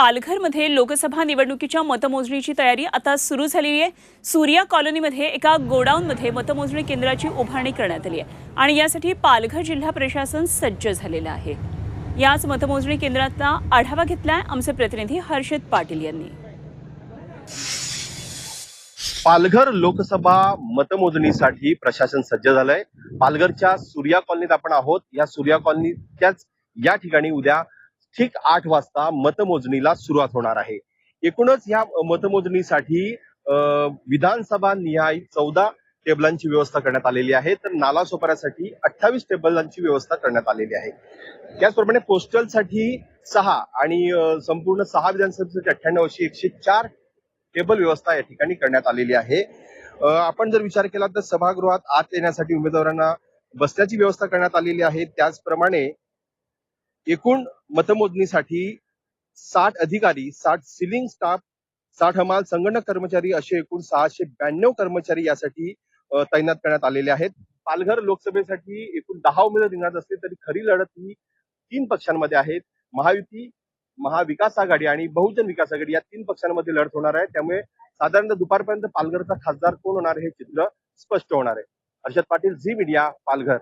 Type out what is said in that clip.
पालघरमध्ये लोकसभा निवडणुकीच्या मतमोजणीची तयारी आता सुरू झालेली आहे. सूर्या कॉलनीमध्ये एका गोडाऊनमध्ये मतमोजणी केंद्राची उभारणी करण्यात आली आहे आणि यासाठी पालघर जिल्हा प्रशासन सज्ज झालेलं आहे. याच मतमोजणी केंद्राचा आढावा घेतलाय आमचे प्रतिनिधी हर्षद पाटील यांनी. पालघर लोकसभा मतमोजणीसाठी प्रशासन सज्ज झालंय. पालघरच्या सूर्या कॉलनीत आपण आहोत. या सूर्या कॉलनीच्याच या ठिकाणी उद्या ठीक आठ वाजता मतमोजणीला सुरुवात होणार आहे. एकूणच या मतमोजणीसाठी विधानसभा निहाय चौदा टेबलांची व्यवस्था करण्यात आलेली आहे. तर नाला सोपाऱ्यासाठी अठ्ठावीस टेबलांची व्यवस्था करण्यात आलेली आहे. त्याचप्रमाणे पोस्टलसाठी सहा आणि संपूर्ण सहा विधानसभेसाठी अठ्ठ्याण्णव अशी एकशे चार टेबल व्यवस्था या ठिकाणी करण्यात आलेली आहे. आपण जर विचार केला तर सभागृहात आत येण्यासाठी उमेदवारांना बसण्याची व्यवस्था करण्यात आलेली आहे. त्याचप्रमाणे एकूण मतमोजणीसाठी साठ अधिकारी साठ सिलिंग स्टाफ साठ हमाल संगणक कर्मचारी असे एकूण सहाशे ब्याण्णव कर्मचारी यासाठी तैनात करण्यात आलेले आहेत. पालघर लोकसभेसाठी एकूण दहा उमेदवार रिंगणात असले तरी खरी लढत ही तीन पक्षांमध्ये आहेत महायुती महाविकास आघाडी आणि बहुजन विकास आघाडी या तीन पक्षांमध्ये लढत होणार आहे. त्यामुळे साधारणतः दुपारपर्यंत पालघरचा खासदार कोण होणार हे चित्र स्पष्ट होणार आहे. Harshad Patil Zee media Palghar.